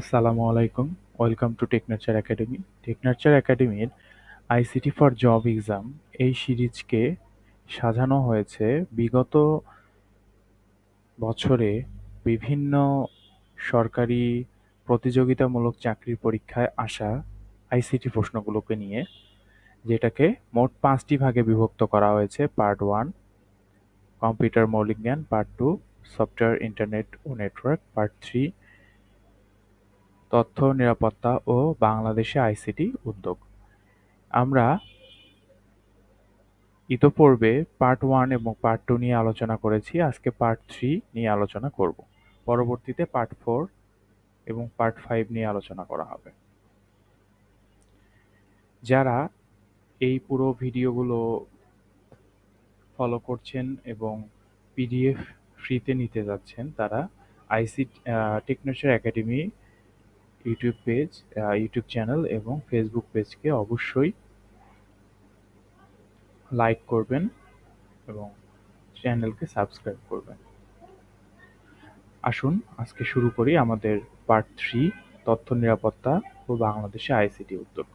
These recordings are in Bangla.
আসসালামু আলাইকুম। Welcome to Technature academy Technature একাডেমির আইসিটি ফর জব এক্সাম এই সিরিজকে সাজানো হয়েছে। বিগত বছরে বিভিন্ন সরকারি প্রতিযোগিতামূলক চাকরির পরীক্ষায় আসা আইসিটি প্রশ্নগুলোকে নিয়ে, যেটাকে মোট পাঁচটি ভাগে বিভক্ত করা হয়েছে। পার্ট ওয়ান কম্পিউটার মৌলিক জ্ঞান পার্ট টু সফটওয়্যার ইন্টারনেট ও নেটওয়ার্ক পার্ট থ্রি তথ্য, নিরাপত্তা ও বাংলাদেশে আইসিটি উদ্যোগ। আমরা ইতোপূর্বে পার্ট ওয়ান এবং পার্ট টু নিয়ে আলোচনা করেছি, আজকে পার্ট থ্রি নিয়ে আলোচনা করব। পরবর্তীতে পার্ট ফোর এবং পার্ট ফাইভ নিয়ে আলোচনা করা হবে। যারা এই পুরো ভিডিওগুলো ফলো করছেন এবং পিডিএফ ফ্রিতে নিতে যাচ্ছেন, তারা IC Technature academy YouTube page YouTube channel এবং ফেসবুক পেজকে অবশ্যই লাইক করবেন এবং চ্যানেলকে সাবস্ক্রাইব করবেন। আসুন, আজকে শুরু করি আমাদের পার্ট থ্রি তথ্য নিরাপত্তা ও বাংলাদেশে আইসিটি উদ্যোগ।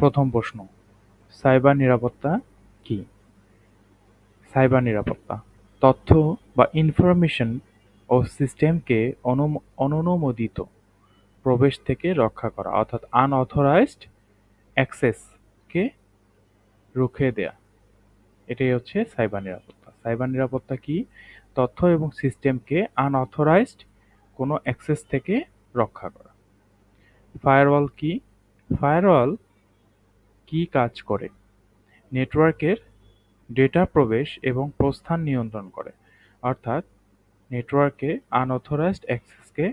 প্রথম প্রশ্ন, সাইবার নিরাপত্তা কি? সাইবার নিরাপত্তা, তথ্য বা ইনফরমেশন ও সিস্টেমকে অননুমোদিত প্রবেশ থেকে রক্ষা করা, অর্থাৎ আনঅথরাইজড অ্যাক্সেসকে রুখে দেয়া। এটাই হচ্ছে সাইবার নিরাপত্তা। সাইবার নিরাপত্তা কি? তথ্য এবং সিস্টেমকে আনঅথরাইজড কোনো অ্যাক্সেস থেকে রক্ষা করা। ফায়ারওয়াল কি? ফায়ারওয়াল কি কাজ করে? নেটওয়ার্কের ডেটা প্রবেশ এবং প্রস্থান নিয়ন্ত্রণ করে। অর্থাৎ, নেটওয়ার্কে আনঅথরাইজড অ্যাক্সেসকে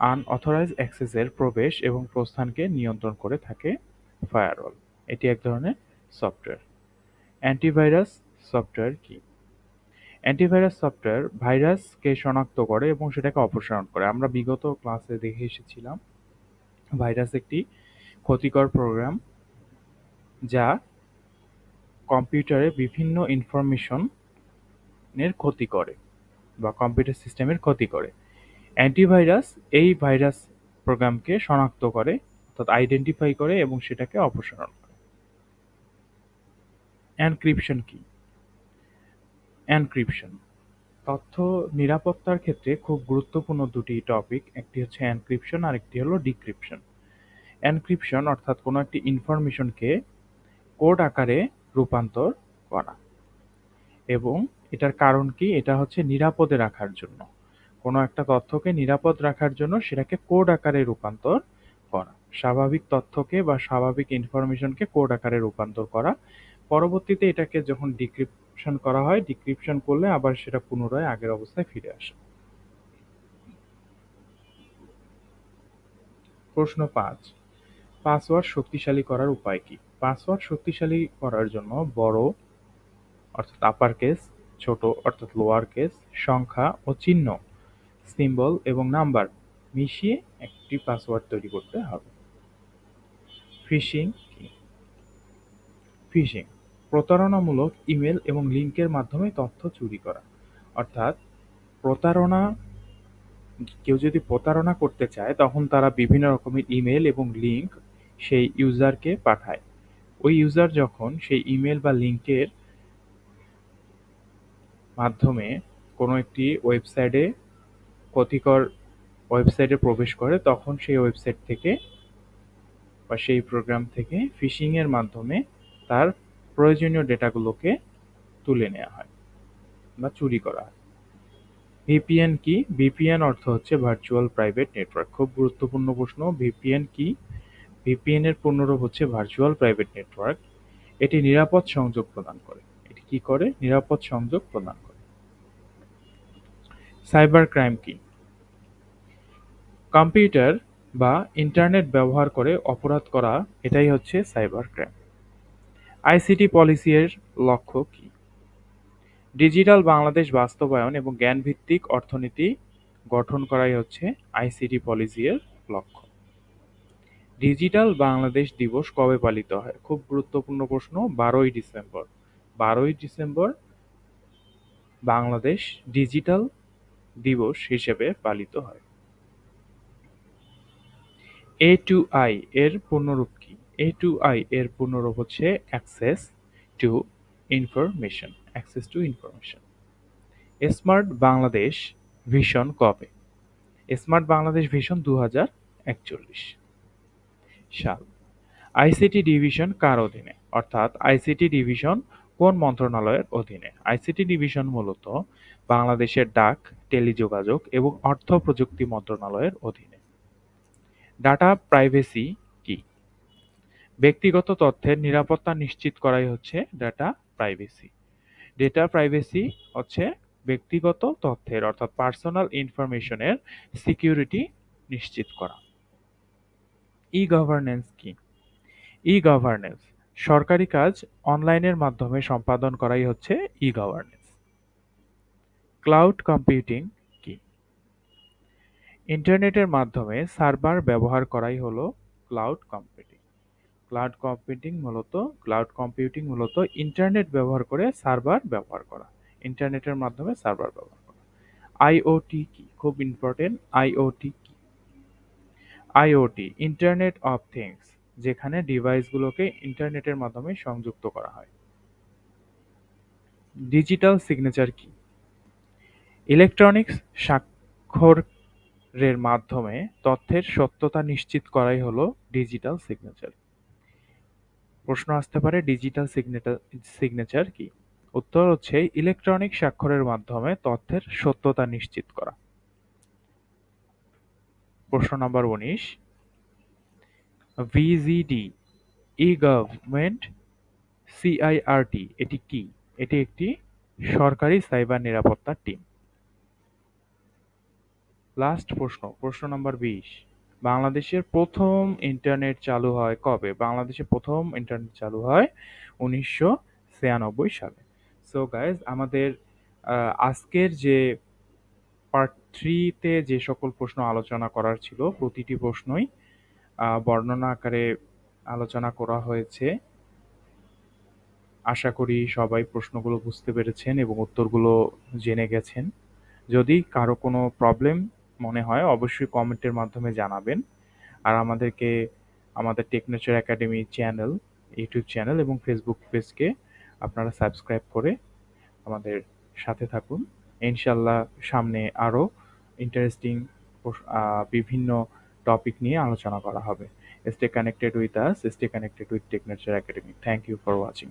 আনঅথরাইজড অ্যাক্সেসের প্রবেশ এবং প্রস্থানকে নিয়ন্ত্রণ করে থাকে ফায়ারওয়াল এটি এক ধরনের সফটওয়্যার অ্যান্টিভাইরাস সফটওয়্যার কি? অ্যান্টিভাইরাস সফটওয়্যার ভাইরাসকে শনাক্ত করে এবং সেটাকে অপসারণ করে। আমরা বিগত ক্লাসে দেখে এসেছিলাম ভাইরাস একটি ক্ষতিকর প্রোগ্রাম যা কম্পিউটারে বিভিন্ন ইনফরমেশনের ক্ষতি করে বা কম্পিউটার সিস্টেমের ক্ষতি করে। অ্যান্টিভাইরাস এই ভাইরাস প্রোগ্রামকে শনাক্ত করে, অর্থাৎ আইডেন্টিফাই করে এবং সেটাকে অপসারণ করে। এনক্রিপশন কি? এনক্রিপশন তথ্য নিরাপত্তার ক্ষেত্রে খুব গুরুত্বপূর্ণ দুটি টপিক একটি হচ্ছে এনক্রিপশন আর একটি হলো ডিক্রিপশন এনক্রিপশন অর্থাৎ কোনো একটি ইনফরমেশনকে কোড আকারে রূপান্তর করা। এবং এটার কারণ কি? এটা হচ্ছে নিরাপদে রাখার জন্য। কোনো একটা তথ্যকে নিরাপদ রাখার জন্য সেটাকে কোড আকারে রূপান্তর করা। স্বাভাবিক তথ্যকে বা স্বাভাবিক ইনফরমেশনকে কোড আকারে রূপান্তর করা পরবর্তীতে এটাকে যখন ডিক্রিপশন করা হয় ডিক্রিপশন করলে আবার সেটা পুনরায় আগের অবস্থায় ফিরে আসে। প্রশ্ন পাঁচ, পাসওয়ার্ড শক্তিশালী করার উপায় কি? পাসওয়ার্ড শক্তিশালী করার জন্য বড়, অর্থাৎ আপার কেস ছোট, অর্থাৎ লোয়ার কেস সংখ্যা ও চিহ্ন সিম্বল এবং নাম্বার মিশিয়ে একটি পাসওয়ার্ড তৈরি করতে হবে। ফিশিং ফিশিং প্রতারণামূলক ইমেল এবং লিঙ্কের মাধ্যমে তথ্য চুরি করা। অর্থাৎ, প্রতারণা, কেউ যদি প্রতারণা করতে চায়, তখন তারা বিভিন্ন রকমের ইমেল এবং লিঙ্ক সেই ইউজারকে পাঠায়। ওই ইউজার যখন সেই ইমেল বা লিঙ্কের মাধ্যমে কোনো একটি ওয়েবসাইটে ক্ষতিকর ওয়েবসাইটে প্রবেশ করে, তখন সেই ওয়েবসাইট থেকে বা সেই প্রোগ্রাম থেকে ফিশিংয়ের মাধ্যমে তার প্রয়োজনীয় ডেটাগুলোকে তুলে নেওয়া হয় বা চুরি করা হয়। ভিপিএন কি? ভিপিএন অর্থ হচ্ছে ভার্চুয়াল প্রাইভেট নেটওয়ার্ক খুব গুরুত্বপূর্ণ প্রশ্ন। ভিপিএন কি? ভিপিএন এর পূর্ণরূপ হচ্ছে ভার্চুয়াল প্রাইভেট নেটওয়ার্ক এটি নিরাপদ সংযোগ প্রদান করে। এটি কি করে? নিরাপদ সংযোগ প্রদান করে। সাইবার ক্রাইম কি? কম্পিউটার বা ইন্টারনেট ব্যবহার করে অপরাধ করা, এটাই হচ্ছে সাইবার ক্রাইম আইসিটি পলিসি এর লক্ষ্য কি? ডিজিটাল বাংলাদেশ বাস্তবায়ন এবং জ্ঞানভিত্তিক অর্থনীতি গঠন করাই হচ্ছে আইসিটি পলিসি এর লক্ষ্য। ডিজিটাল বাংলাদেশ দিবস কবে পালিত হয়? খুব গুরুত্বপূর্ণ প্রশ্ন। বারোই ডিসেম্বর। বারোই ডিসেম্বর বাংলাদেশ ডিজিটাল দিবস হিসেবে পালিত হয়। এ টু আই এর পূর্ণরূপ কি এ টু আই এর পূর্ণরূপ হচ্ছে access to information access to information smart Bangladesh vision কবে? স্মার্ট বাংলাদেশ ভিশন দু হাজার একচল্লিশ সাল। আইসিটি ডিভিশন কার অধীনে? অর্থাৎ আইসিটি ডিভিশন কোন মন্ত্রণালয়ের অধীনে? আইসিটি ডিভিশন মূলত বাংলাদেশের ডাক, টেলিযোগাযোগ এবং অর্থ প্রযুক্তি মন্ত্রণালয়ের অধীনে। ডাটা প্রাইভেসি ব্যক্তিগত তথ্যের নিরাপত্তা নিশ্চিত করাই হচ্ছে ডাটা প্রাইভেসি ডেটা প্রাইভেসি হচ্ছে ব্যক্তিগত তথ্যের অর্থাৎ পার্সোনাল ইনফরমেশনের সিকিউরিটি নিশ্চিত করা। ই গভর্নেন্স কি? ই গভর্নেন্স সরকারি কাজ অনলাইনের মাধ্যমে সম্পাদন করাই হচ্ছে ই গভর্নেন্স ক্লাউড কম্পিউটিং কি? ইন্টারনেটের মাধ্যমে সার্ভার ব্যবহার করাই হলো ক্লাউড কম্পিউটিং ক্লাউড কম্পিউটিং মূলত ক্লাউড কম্পিউটিং মূলত ইন্টারনেট ব্যবহার করে সার্ভার ব্যবহার করা। ইন্টারনেটের মাধ্যমে সার্ভার ব্যবহার করা। আইওটি কি? খুব ইম্পর্টেন্ট আইওটি কি? আইওটি ইন্টারনেট অফ থিংস যেখানে ডিভাইসগুলোকে ইন্টারনেটের মাধ্যমে সংযুক্ত করা হয়। ডিজিটাল সিগনেচার কি? ইলেকট্রনিক্স স্বাক্ষরের মাধ্যমে তথ্যের সত্যতা নিশ্চিত করাই হলো ডিজিটাল সিগনেচার প্রশ্ন আসতে পারে ডিজিটাল সিগনেচার কি? উত্তর হচ্ছে ইলেকট্রনিক স্বাক্ষরের মাধ্যমে তথ্যের সত্যতা নিশ্চিত করা। প্রশ্ন নম্বর উনিশ। ভিজিডি ই গভর্নমেন্ট সিআইআরটি এটি কি? এটি একটি সরকারি সাইবার নিরাপত্তা টিম লাস্ট প্রশ্ন প্রশ্ন নম্বর বিশ। বাংলাদেশের প্রথম ইন্টারনেট চালু হয় কবে? বাংলাদেশে প্রথম ইন্টারনেট চালু হয় উনিশশো ছিয়ানব্বই সালে। সো গাইজ আমাদের আজকের যে পার্ট থ্রিতে যে সকল প্রশ্ন আলোচনা করার ছিল, প্রতিটি প্রশ্নই বর্ণনা আকারে আলোচনা করা হয়েছে। আশা করি সবাই প্রশ্নগুলো বুঝতে পেরেছেন এবং উত্তরগুলো জেনে গেছেন। যদি কারও কোনো প্রবলেম মনে হয়, অবশ্যই কমেন্টের মাধ্যমে জানাবেন। আর আমাদেরকে, আমাদের Technature academy channel YouTube channel এবং ফেসবুক পেজকে আপনারা সাবস্ক্রাইব করে আমাদের সাথে থাকুন। ইনশাল্লাহ সামনে আরও ইন্টারেস্টিং বিভিন্ন টপিক নিয়ে আলোচনা করা হবে। Stay connected with us stay connected with Technature academy thank you for watching